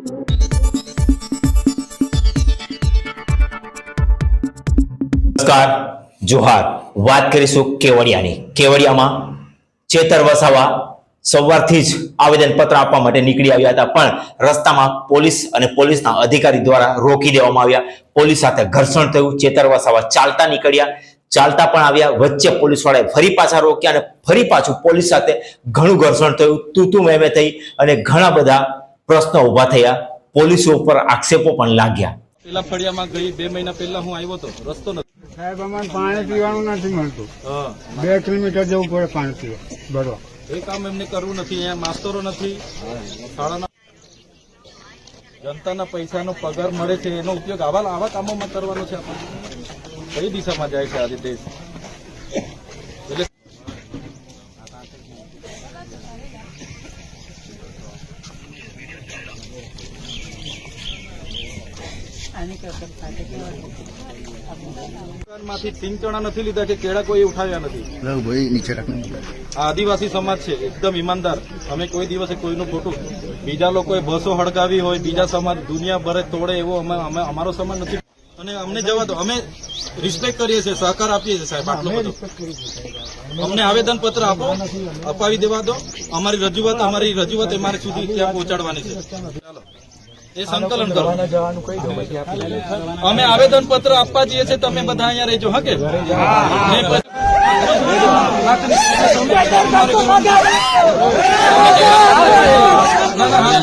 નમસ્કાર, જોહાર. વાત કરીશું કેવડિયાની. કેવડિયામાં ચેતર વસાવા સવારથી જ આવેદન પત્ર આપવા માટે નીકળી આવ્યા હતા, પણ રસ્તામાં પોલીસ અને પોલીસના અધિકારી દ્વારા રોકી દેવામાં આવ્યા. પોલીસ સાથે ઘર્ષણ થયું, ચેતર વસાવા ચાલતા નીકળ્યા. ચાલતા પણ આવ્યા, વચ્ચે પોલીસવાળાએ ફરી પાછા રોક્યા અને ફરી પાછું પોલીસ સાથે ઘણું ઘર્ષણ થયું. તું તું મેમે થઈ અને ઘણા બધા પ્રશ્નો ઊભા થયા. પોલીસ ઉપર આક્ષેપો પણ લાગ્યા. પેલા ફળિયામાં ગઈ બે મહિના પહેલા હું આવ્યો હતો રસ્તો નથી સાહેબ અમારે પાણી પીવાનું નથી મળતું. બે કિલોમીટર જવું પડે પાણી પીવા. ભરવા એ કામ એમને કરવું નથી. અહીંયા માસ્તરો નથી. શાળાના જનતાના પૈસાનો પગાર મળે છે. એનો ઉપયોગ આવા આવા કામોમાં કરવાનો છે આપણે. કઈ દિશામાં જાય છે આજે દેશ? દુકાનમાંથી ટીંગ નથી લીધા કે કેળા કોઈ ઉઠાવ્યા નથી. ભાઈ નીચે આ આદિવાસી સમાજ છે એકદમ ઈમાનદાર. અમે કોઈ દિવસે કોઈનું ખોટું બીજા લોકોએ બસો હડકાવી હોય બીજા સમાજ દુનિયા ભરે તોડે એવો અમે અમે- અમારો સમાજ નથી. અને અમને જવા દો અમે રિસ્પેક્ટ કરીએ છીએ સહકાર આપીએ છીએ સાહેબ આટલો બધો. અમને આવેદન પત્ર આપો અપાવી દેવા દો. અમારી રજૂઆત અમારી રજૂઆત અમારે સુધી ત્યાં પહોંચાડવાની છે. ચાલો. એ સંકલન કરો. અમે આવેદન પત્ર આપવા જઈએ છીએ તમે બધા અહીંયા રહેજો હા કે ના, ના, હા.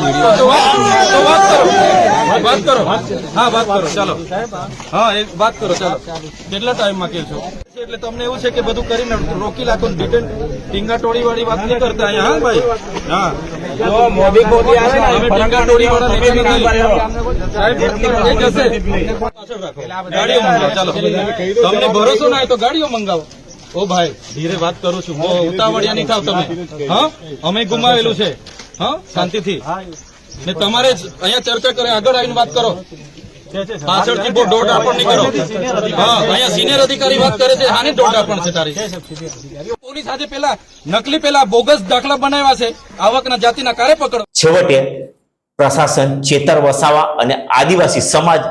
તો વાત કરો. વાત કરો. હા વાત કરો. ચાલો. હા એક વાત કરો. ચાલો. કેટલા ટાઈમમાં કે છો? એટલે તમને એવું છે કે બધું કરીને રોકી લાખો ડિટેન ટીંગાટોળી વાળી વાત નહીં કરતા અહીંયા હા ભાઈ? હા. અમે ટીંગા વાળા નથી નથી. સાહેબ, એ જશે પાછળ રાખો. ગાડીઓ મંગાવો. ચાલો. તમને ભરોસો ના હોય તો ગાડીઓ મંગાવો. ઓ ભાઈ ધીરે વાત કરું છું. ઉતાવળિયા નહીં થાવ તમે. હા? અમે ગુમાવેલું છે. હા? શાંતિથી. ને તમારે અહીંયા ચર્ચા કરે, આગળ આવીને વાત કરો. પાછળથી બહુ દોઢ આપણ નહીં કરો. હા, અહીંયા સિનિયર અધિકારી વાત કરે છે, હાની દોઢ છે તારી. પોલીસ આજે પેલા નકલી પેલા બોગસ દાખલા બનાવ્યા છે, આવકના જાતિના કારે પકડો. છેવટે પ્રશાસન ચેતર વસાવા અને આદિવાસી સમાજ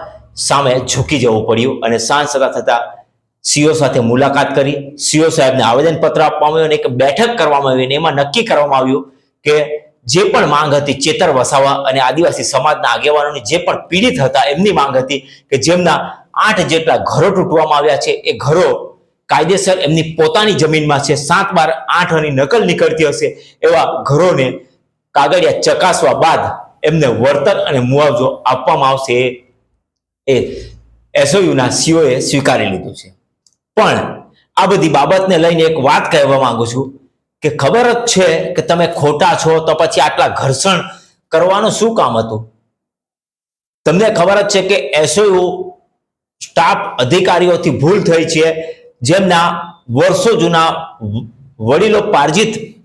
સામે ઝૂકી જવું પડ્યું અને સાંજ સદા થતા સીઓ સાથે મુલાકાત કરી. સીઓ સાહેબને આવેદનપત્ર આપવામાં આવ્યું અને એક બેઠક કરવામાં આવી અને એમાં નક્કી કરવામાં આવ્યું કે જે પણ માંગ હતી ચેતર વસાવા અને આદિવાસી સમાજના આગેવાનોની જે પણ પીડિત હતા, એમની માંગ હતી કે જેમના આઠ જેટલા ઘરો તૂટવામાં આવ્યા છે, એ ઘરો કાયદેસર એમની પોતાની જમીનમાં છે, સાત બાર આઠની નકલ નીકળતી હશે, એવા ઘરોને કાગળિયા ચકાસવા બાદ એમને વળતર અને મુઆવજો આપવામાં આવશે એ એસઓયુના સીઓએ સ્વીકારી લીધું છે. પણ આ બધી બાબતને લઈને એક વાત કહેવા માંગુ છું કે ખબર જ છે કે તમે ખોટા છો તો પછી આટલા ઘર્ષણ કરવાનું શું કામ હતું? તમને ખબર જ છે કે એસઓયુ સ્ટાફ અધિકારીઓથી ભૂલ થઈ છે. જેમના વર્ષો જૂના વડીલો પાર્જિત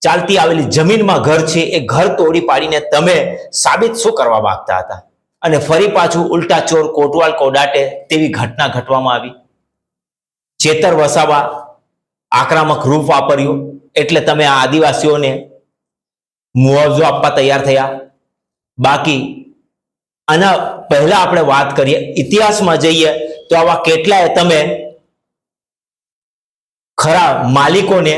ચાલતી આવેલી જમીનમાં ઘર છે, એ ઘર તોડી પાડીને તમે સાબિત શું કરવા માંગતા હતા? અને ફરી પાછું ઉલટા ચોર કોટવાલ કોડાટે તેવી ઘટના ઘટવામાં આવી. ચેતર વસાવા આક્રમક રૂપ વાપર્યું. એટલે તમે આ આદિવાસીઓને મુઆવજો આપવા તૈયાર થયા. બાકી, આના પહેલા આપણે વાત કરીએ, ઇતિહાસમાં જઈએ, તો આવા કેટલાય તમે ખરા માલિકોને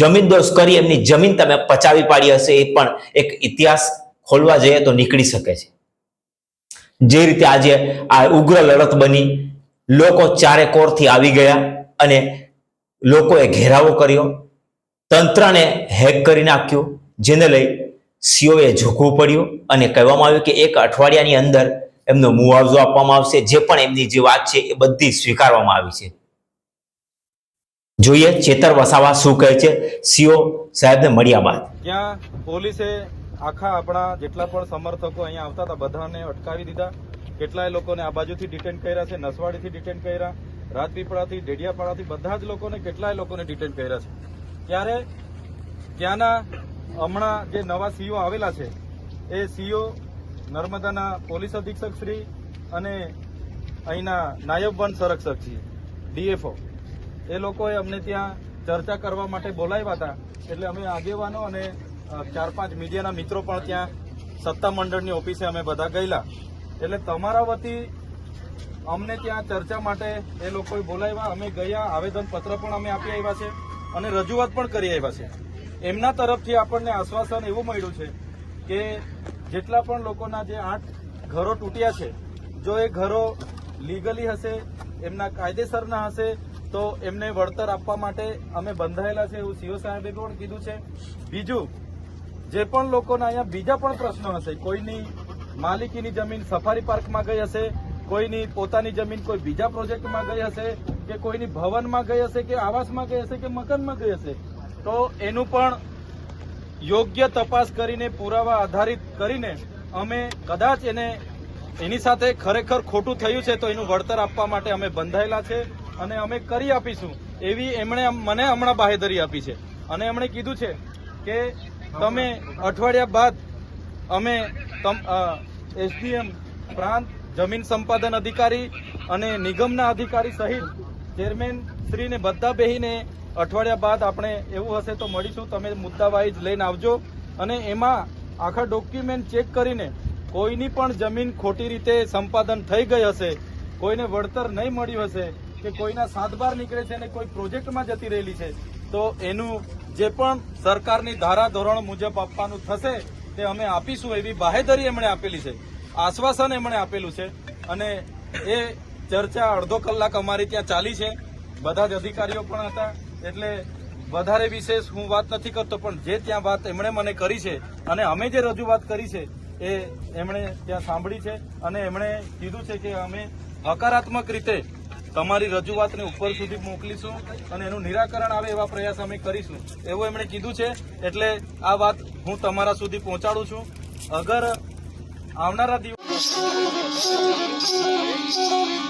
જમીન દોષ કરી એમની જમીન તમે પચાવી પાડી હશે, એ પણ એક ઇતિહાસ ખોલવા જઈએ તો નીકળી શકે છે. જે રીતે આજે આ ઉગ્ર લડત બની, લોકો ચારે કોરથી આવી ગયા અને લોકોએ ઘેરાવો કર્યો. તંત્રને હેક કરી નાખ્યું, જેને લઈ સીઓએ ઝૂકવું પડ્યું અને કહેવામાં આવ્યું કે એક અઠવાડિયાની અંદર એમનો મુઆવજો આપવામાં આવશે, જે પણ એમની જે વાત છે એ બધી સ્વીકારવામાં આવી છે. જોઈએ ચેતર વસાવા શું કહે છે સીઓ સાહેબને મળ્યા બાદ. ત્યાં પોલીસે આખા આપણા જેટલા પણ સમર્થકો અહીંયા આવતા હતા, બધાને અટકાવી દીધા. કેટલાય લોકોને આ બાજુથી ડિટેન કર્યા છે, નસવાડીથી ડિટેન કર્યા. રાજપીપળાથી ડેડિયાપાડાથી બધા જ લોકોને કેટલાય લોકોને ડિટેન કર્યા છે. ત્યારે ત્યાંના હમણાં જે નવા સીઓ આવેલા છે, એ સીઓ નર્મદાના પોલીસ અધિક્ષક શ્રી અને અહીંના નાયબ વન સંરક્ષક છે ડીએફઓ. એ લોકોએ અમને ત્યાં ચર્ચા કરવા માટે બોલાવ્યા હતા, એટલે અમે આગેવાનો અને ચાર પાંચ મીડિયાના મિત્રો પણ ત્યાં સત્તા મંડળની ઓફિસે અમે બધા ગયેલા. એટલે તમારા વતી અમને ત્યાં ચર્ચા માટે એ લોકોએ બોલાવ્યા, અમે ગયા, આવેદનપત્ર પણ અમે આપી આવ્યા છે. અને રજૂઆત પણ કરી આવ્યા છે. એમના તરફથી આપણને આશ્વાસન એવું મળ્યું છે કે જેટલા પણ લોકોના જે આઠ ઘરો તૂટ્યા છે, જો એ ઘરો લીગલી હશે, એમના કાયદેસરના હશે, તો એમને વળતર આપવા માટે અમે બંધાયેલા છે એવું સીઓ સાહેબે પણ કીધું છે. બીજું, જે પણ લોકોના અહીંયા બીજા પણ પ્રશ્નો હશે, કોઈની માલિકીની જમીન સફારી પાર્કમાં ગઈ હશે કોઈની પોતાની જમીન કોઈ બીજા પ્રોજેક્ટમાં ગઈ હશે કે કોઈની ભવનમાં ગઈ હશે કે આવાસમાં ગઈ હશે કે મકાનમાં ગઈ હશે, તો એનું પણ યોગ્ય તપાસ કરીને, પુરાવા આધારિત કરીને અમે કદાચ એને એની સાથે ખરેખર ખોટું થયું છે તો એનું વળતર આપવા માટે અમે બંધાયેલા છે અને અમે કરી આપીશું એવી એમણે મને હમણાં બાહેધરી આપી છે. અને એમણે કીધું છે કે તમે અઠવાડિયા બાદ અમે એસડીએમ પ્રાંત જમીન સંપાદન અધિકારી અને નિગમના અધિકારી સહિત ચેરમેન શ્રીને બધા બેહીને અઠવાડિયા બાદ આપણે એવું હશે તો મળીશું. તમે મુદ્દા વાઇઝ લઈને આવજો અને એમાં આખા ડોક્યુમેન્ટ ચેક કરીને કોઈની પણ જમીન ખોટી રીતે સંપાદન થઈ ગઈ હશે, કોઈને વળતર નહીં મળ્યું હશે કે કોઈના સાત બાર નીકળે છે અને કોઈ પ્રોજેક્ટમાં જતી રહેલી છે, તો એનું જે પણ સરકારની ધારા ધોરણ મુજબ આપવાનું થશે તે અમે આપીશું એવી બાહેધરી એમણે આપેલી છે. આશ્વાસન એમણે આપેલું છે અને એ ચર્ચા અડધો કલાક અમારી ત્યાં ચાલી છે. બધા જ અધિકારીઓ પણ હતા, એટલે વધારે વિશેષ હું વાત નથી કરતો, પણ જે ત્યાં વાત એમણે મને કરી છે અને અમે જે રજૂઆત કરી છે એ એમણે ત્યાં સાંભળી છે અને એમણે કીધું છે કે અમે હકારાત્મક રીતે તમારી રજૂઆતને ઉપર સુધી મોકલીશું અને એનું નિરાકરણ આવે એવા પ્રયાસ અમે કરીશું. એવું એમણે કીધું છે, એટલે આ વાત હું તમારા સુધી પહોંચાડું છું. અગર આવનારા દિવસ